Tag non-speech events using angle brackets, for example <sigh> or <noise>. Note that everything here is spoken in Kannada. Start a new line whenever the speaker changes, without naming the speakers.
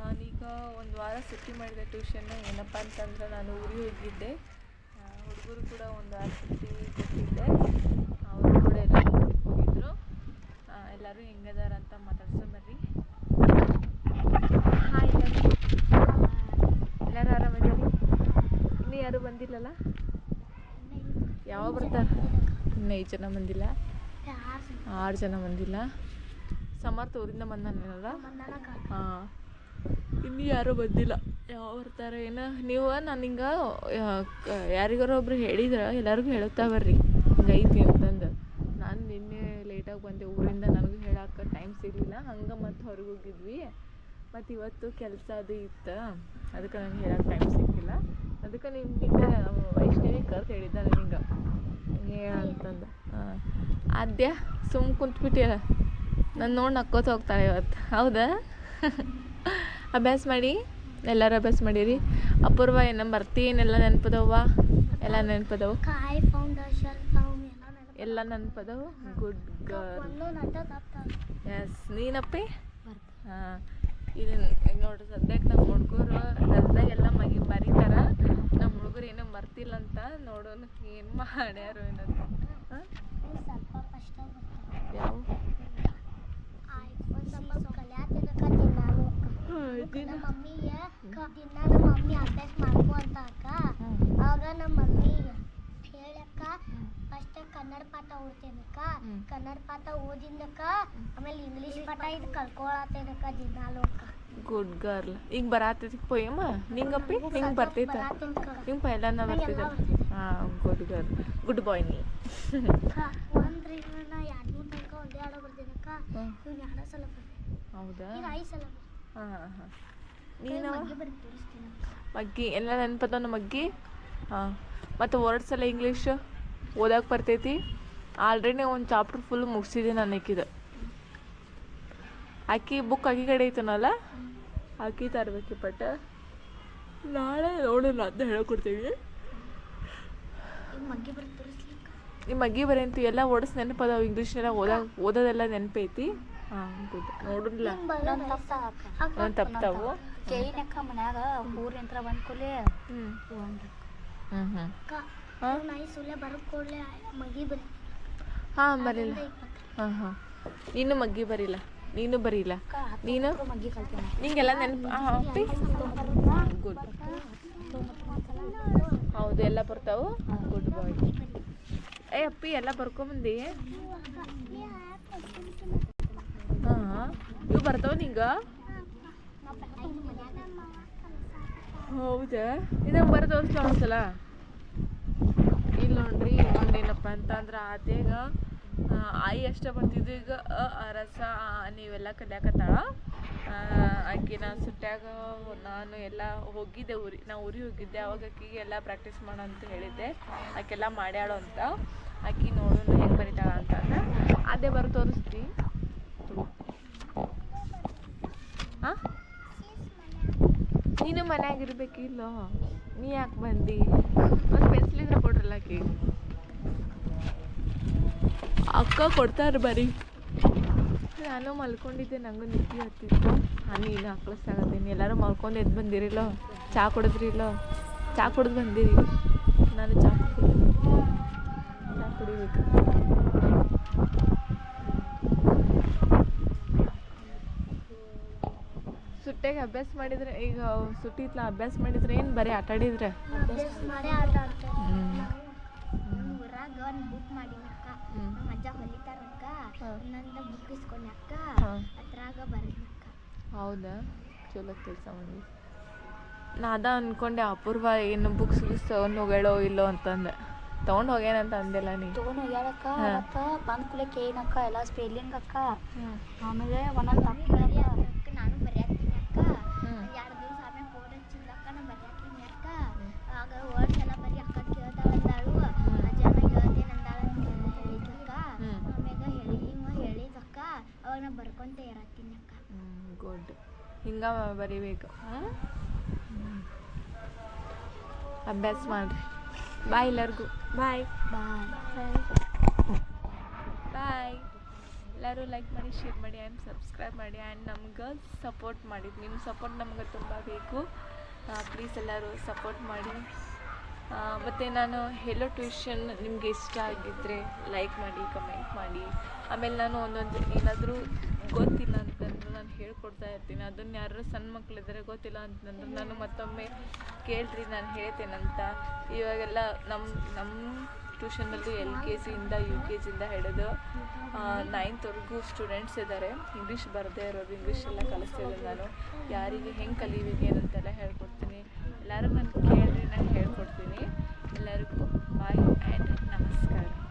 ನಾನೀಗ ಒಂದು ವಾರ ಸುಟ್ಟಿ ಮಾಡಿದೆ ಟ್ಯೂಷನ್ನು ಏನಪ್ಪ ಅಂತಂದ್ರೆ ನಾನು ಊರಿಗೆ ಹೋಗಿದ್ದೆ. ಹುಡುಗರು ಕೂಡ ಒಂದು ವಾರ ಸುಟ್ಟಿ ಕೊಟ್ಟಿದ್ದೆ. ಅವರು ಕೂಡ ಎಲ್ಲ ಹೋಗಿದ್ರು. ಎಲ್ಲರೂ ಹೆಂಗದಾರ ಅಂತ ಮಾತಾಡ್ಸೋ ಬರ್ರಿ ಹಾಯ್ ಎಲ್ಲರೂ ಆರಾಮಿದ್ದೀರಿ? ಇನ್ನೂ ಯಾರು ಬಂದಿಲ್ಲಲ್ಲ? ಯಾವಾಗ ಬರ್ತಾರೆ? ಇನ್ನೂ ಐದು ಜನ ಬಂದಿಲ್ಲ? ಆರು ಜನ ಬಂದಿಲ್ಲ? ಸಮರ್ಥ ಊರಿಂದ ಬಂದಾನೇನಲ್ಲ ಹಾಂ. ಇನ್ನೂ ಯಾರೂ ಬಂದಿಲ್ಲ. ಯಾವ ಬರ್ತಾರೆ ಏನು? ನೀವು ನಾನು ಹಿಂಗೆ ಯಾರಿಗಾರ ಒಬ್ರು ಹೇಳಿದ್ರೆ ಎಲ್ಲರಿಗೂ ಹೇಳುತ್ತಾ ಬರ್ರಿ. ಹಿಂಗೆ ಐತಿ ಅಂತಂದು. ನಾನು ನಿನ್ನೆ ಲೇಟಾಗಿ ಬಂದೆ ಊರಿಂದ ನನಗೂ ಹೇಳಕ್ಕೆ ಟೈಮ್ ಸಿಗಲಿಲ್ಲ. ಹಂಗೆ ಮತ್ತು ಹೊರಗೆ ಹೋಗಿದ್ವಿ. ಮತ್ತು ಇವತ್ತು ಕೆಲಸ ಅದು ಇತ್ತು. ಅದಕ್ಕೆ ನನಗೆ ಹೇಳಕ್ಕೆ ಟೈಮ್ ಸಿಕ್ಕಿಲ್ಲ ಅದಕ್ಕೆ ನಿಮ್ಗೆ ವೈಷ್ಣವಿ ಕರ್ದು ಹೇಳಿದ್ದಾನೆ ನಿಂಗೆ. ಹೇಳ ಅಂತಂದು. ಹಾಂ. ಆದ್ಯ ಸುಮ್ಮ ಕುಂತ್ಬಿಟ್ಟಿಯಲ್ಲ ನಾನು ನೋಡಿ ನಕ್ಕೋತ ಹೋಗ್ತಾಳೆ ಇವತ್ತು ಹೌದಾ? <laughs> ಅಭ್ಯಾಸ ಮಾಡಿ? ಎಲ್ಲರೂ ಅಭ್ಯಾಸ ಮಾಡಿರಿ? ಅಪೂರ್ವ ಏನು ಬರ್ತೀನೆಲ್ಲ ನೆನಪದವ್ವ? ಎಲ್ಲ ನೆನಪದವು? ಎಲ್ಲ ನೆನಪದವು. ಗುಡ್ ಗರ್ಲ್ ಎಸ್ ನೀನಪ್ಪಿ? ಹಾಂ. ಇದು ನೋಡ್ರಿ ಸದ್ಯಕ್ಕೆ ನಮ್ಮ ಹುಡುಗರು ರಜದಾಗ ಎಲ್ಲ ಮಗಿ ಬರೀತಾರ ನಮ್ಮ ಹುಡುಗರು ಏನೂ ಮರ್ತಿಲ್ಲ ಅಂತ ನೋಡೋಣ ಏನು ಮಾಡ್ಯಾರು ಏನಂತ. ಯಾವ
ಒಂದು ಸ್ವಲ್ಪ ಕಲ್ಯಾತಿದ್ದಕ್ಕ ದಿನಾನು
ದಿನ
ನಮ್ಮ ಮಮ್ಮಿಗೆ ದಿನ ನಮ್ಮ ಮಮ್ಮಿ ಅಭ್ಯಾಸ ಮಾಡ್ಕೊ ಅಂತ ಅಕ್ಕ. ಆಗ ನಮ್ಮ ಮಮ್ಮಿ ಹೇಳಕ್ಕ ಫಸ್ಟ್ ಕನ್ನಡ ಪಾಠ ಓದ್ತೇನಕ್ಕ ಕನ್ನಡ ಪಾಠ ಓದಿದ್ದಕ್ಕ ಆಮೇಲೆ ಇಂಗ್ಲೀಷ್ ಪಾಠ ಇದು ಕಲ್ಕೊಳತ್ತೇನಕ್ಕ ದಿನಾಲು ಅಕ್ಕ.
ಗುಡ್ ಗರ್ಲ್ ಈಗ ಬರಾತೈತಿ ಪೋಯಮ್ಮ ನಿಂಗಪ್ಪಿ? ನಿಂಗೆ ಬರ್ತೈತ? ನಿಂಗೆ ಪೈಲನ ಬರ್ತಿದ್ದ ಹಾಂ ಗುಡ್ ಗರ್ಲ್ ಗುಡ್ ಬಾಯ್ ನೀ.
ಒಂದ್ರಿ ನಾ ತನಕ ಒಂದೇ ಆಡೋ ಬರ್ತೀನಕ್ಕ
ಹ್ಮ್.
ಇವ್ನು ಎರಡೇ ಸಲ
ಹೌದಾ?
ಈಗ ಐದು ಸಲ
ಹಾಂ ಹಾಂ ಹಾಂ. ನೀನು? ಮಗ್ಗಿ ಎಲ್ಲ ನೆನಪದ ಮಗ್ಗಿ? ಹಾಂ. ಮತ್ತು ವರ್ಡ್ಸ್ ಎಲ್ಲ ಇಂಗ್ಲೀಷ್ ಓದಕ್ಕೆ ಬರ್ತೈತಿ? ಆಲ್ರೆಡಿ ಒಂದು ಚಾಪ್ಟರ್ ಫುಲ್ ಮುಗಿಸಿದೆ ನಾನು ಆಕಿದ ಆಕಿ ಬುಕ್ ಆಕಿ ಕಡೆ ಐತನಲ್ಲ? ಆಕಿ ತರಬೇಕು ಪಟ್ಟ. ನಾಳೆ ನೋಡೋಣ ಅಂತ ಹೇಳ್ಕೊಡ್ತೀವಿ.
ಮಗ್ಗಿ ಮಗ್ಗೆ ಬರೀ
ನಿಮ್ಮ ಮಗ್ಗಿ ಬರೇಂತಿ ಎಲ್ಲ ವರ್ಡ್ಸ್ ನೆನಪದಾವ ಇಂಗ್ಲೀಷ್ನೆಲ್ಲ ಓದಾಗ ಓದೋದೆಲ್ಲ ನೆನಪೈತಿ ಹಾಂ ಗುಡ್ ನೋಡಿಲ್ಲ ನಾನು ತಪ್ತಾವು
ಕೇಳಿನಕ್ಕ ಮನ್ಯಾಗ ಊರಿಂತ್ರ ಬಂದ್ ಕೂಲಿ
ಹ್ಞೂ ಹ್ಞೂ ಹ್ಞೂ
ಅಕ್ಕ
ಹಾ?
ನಾ ಈ ಸುಳ್ಳೆ ಬರೋ ಕೂಡಲೇ ಮಗಿ ಬರೀ
ಹಾಂ ಬರಿಲ್ಲ ಹಾಂ ಹಾಂ ನೀನು ಮಗ್ಗಿ ಬರಿಲ್ಲ ನೀನು ಬರಿಲ್ಲ ನೀನು ನಿಂಗೆಲ್ಲ ನೆನಪು ಹಾಂ ಗುಡ್ ಹೌದು ಎಲ್ಲ ಬರ್ತಾವು ಗುಡ್ ಬಾಯ್ ಏ ಅಪ್ಪಿ, ಎಲ್ಲ ಬರ್ಕೊಂಬಂದಿ? ಹಾಂ ಇವು ಬರ್ತಾವ ನಿಂಗ ಹೌದಾ? ಇದಂಗೆ ಬರ ತೋರಿಸ್ಲ ಒಂದ್ಸಲ. ಇಲ್ಲ ನೋಡ್ರಿ ಒಂದೇನಪ್ಪ ಅಂತಂದ್ರೆ ಆದ್ಯಾಗ ಆಯಿ ಅಷ್ಟೇ ಬರ್ತಿದ್ದು ಈಗ, ಅ ರಸ ನೀವೆಲ್ಲ ಕಲಿಯಾಕತ್ತಾಳ? ಆಕೆ ನಾನು ಸುಟ್ಟಾಗ ನಾನು ಎಲ್ಲ ಹೋಗಿದ್ದೆ ಊರಿ, ನಾ ಊರಿಗೆ ಹೋಗಿದ್ದೆ, ಅವಾಗ ಆಕಿಗೆ ಎಲ್ಲ ಪ್ರಾಕ್ಟೀಸ್ ಮಾಡು ಅಂತ ಹೇಳಿದ್ದೆ. ಆಕೆಲ್ಲ ಮಾಡ್ಯಾಳು ಅಂತ. ಆಕೆ ನೋಡೋಣ ಹೆಂಗೆ ಬರಿತಾಳ ಅಂತಂದ್ರೆ ಅದೇ. ಬರೋ ತೋರಿಸ್ತಿ. ಹಾಂ ನೀನು ಮನ್ಯಾಗ ಇರ್ಬೇಕಿಲ್ಲ? ನೀ ಯಾಕೆ ಬಂದಿ? ಒಂದು ಪೆನ್ಸಿಲ್ ಇದ್ರೆ ಕೊಡ್ರಲ್ಲ ಆಕಿ. ಅಕ್ಕ ಕೊಡ್ತಾರೆ ಬರೀ ನಾನು ಮಲ್ಕೊಂಡಿದ್ದೆ ನಂಗೂ ನಿದ್ದೆ ಹತ್ತಿತ್ತು. ನಾನು ನೀನು ಹಾಕ್ಲಿಸ್ತಾಗತ್ತೀನಿ ಎಲ್ಲರೂ ಮಲ್ಕೊಂಡು ಎದ್ದು ಬಂದಿರಿಲ್ಲೋ? ಚಾ ಕುಡಿದ್ರಿಲ್ಲೋ? ಚಹಾ ಕುಡಿದು ಬಂದಿರಿ. ನಾನು ಚಹಾ ಕುಡಿಬೇಕು. ಸುಟ್ಟೆಗೆ ಅಭ್ಯಾಸ ಮಾಡಿದ್ರೆ ಈಗ ಸುಟ್ಟಿ ಇತ್ಲ ಅಭ್ಯಾಸ ಮಾಡಿದ್ರೆ ಏನು ಬರೀ
ಆಟಾಡಿದ್ರೆ?
ಹ್ಞೂ
ನಮ್ಮ ಒಂದು ಬುಕ್ ಮಾಡಿನಕ್ಕ. ನಮ್ಮ ಅಜ್ಜ ಹೊಲಿತಾರಕ್ಕ. ಒಂದೊಂದು ಬುಕ್ ಇಸ್ಕೊಂಡಕ್ಕ. ಅದ್ರಾಗ ಬರೀನಕ್ಕ
ಹೌದಾ? ಚಲೋ ಕೆಲಸ ಮಾಡಿ ನಾ ಅದ ಅನ್ಕೊಂಡೆ ಅಪೂರ್ವ ಏನು ಬುಕ್ಸ್ ಬುಕ್ಸ್ ತೊಗೊಂಡು ಹೋಗ್ಯಾಳೋ ಇಲ್ಲೋ ಅಂತಂದೆ. ತೊಗೊಂಡು ಹೋಗ್ಯಾನಂತ ಅಂದಿಲ್ಲ ನೀ.
ತಗೊಂಡ್ ಹೋಗ್ಯಾಳಕ್ಕ ಬಂದ್ ಕೂಲೆ ಕೇಳಿನಕ್ಕ ಎಲ್ಲ ಸ್ಪೆಲ್ಲಿಂಗ್ ಅಕ್ಕ. ಆಮೇಲೆ ಒಂದೊಂದು ತಪ್ಪ
ಅಕ್ಕ
ಗುಡ್ ಹಿಂಗ ಬರಿಬೇಕು. ಹಾಂ? ಅಭ್ಯಾಸ ಮಾಡಿರಿ. ಬಾಯ್ ಎಲ್ಲರಿಗೂ. ಬಾಯ್
ಬಾಯ್
ಬಾಯ್ ಎಲ್ಲರೂ ಲೈಕ್ ಮಾಡಿ ಶೇರ್ ಮಾಡಿ ಆ್ಯಂಡ್ ಸಬ್ಸ್ಕ್ರೈಬ್ ಮಾಡಿ ಆ್ಯಂಡ್ ನಮ್ಗೆ ಸಪೋರ್ಟ್ ಮಾಡಿ ನಿಮ್ಮ ಸಪೋರ್ಟ್ ನಮ್ಗೆ ತುಂಬ ಬೇಕು. ಪ್ಲೀಸ್ ಎಲ್ಲರೂ ಸಪೋರ್ಟ್ ಮಾಡಿ. ಮತ್ತು ನಾನು ಹೇಳೋ ಟ್ಯೂಷನ್ ನಿಮಗೆ ಇಷ್ಟ ಆಗಿದ್ದರೆ ಲೈಕ್ ಮಾಡಿ ಕಮೆಂಟ್ ಮಾಡಿ. ಆಮೇಲೆ ನಾನು ಒಂದೊಂದು ಏನಾದರೂ ಗೊತ್ತಿಲ್ಲ ಅಂತಂದ್ರೆ ನಾನು ಹೇಳ್ಕೊಡ್ತಾ ಇರ್ತೀನಿ. ಅದನ್ನು ಯಾರು ಸಣ್ಣ ಮಕ್ಕಳಿದ್ರೆ ಗೊತ್ತಿಲ್ಲ ಅಂತಂದ್ರೆ ನಾನು ಮತ್ತೊಮ್ಮೆ ಕೇಳ್ರಿ, ನಾನು ಹೇಳ್ತೇನಂತ. ಇವಾಗೆಲ್ಲ ನಮ್ಮ ನಮ್ಮ ಟ್ಯೂಷನಲ್ಲಿ ಎಲ್ ಕೆ ಜಿಯಿಂದ ಯು ಕೆ ಜಿಯಿಂದ ಹಿಡಿದು ನೈನ್ತ್ವರೆಗೂ ಸ್ಟೂಡೆಂಟ್ಸ್ ಇದ್ದಾರೆ ಇಂಗ್ಲೀಷ್ ಬರದೇ ಇರೋದು ಇಂಗ್ಲೀಷ್ ಎಲ್ಲ ಕಲಿಸ್ತಿದ್ದೀನಿ ನಾನು. ಯಾರಿಗೆ ಹೆಂಗೆ ಕಲಿಬೇಕು ಅಂತೆಲ್ಲ ಹೇಳ್ಕೊಡ್ತೀನಿ. ಎಲ್ಲರೂ ನಾನು ಕೇಳ್ರಿ. ನಾನು ಹೇಳ್ಕೊಡ್ತೀನಿ. ಎಲ್ಲರಿಗೂ ಬಾಯ್ ಆ್ಯಂಡ್ ನಮಸ್ಕಾರ.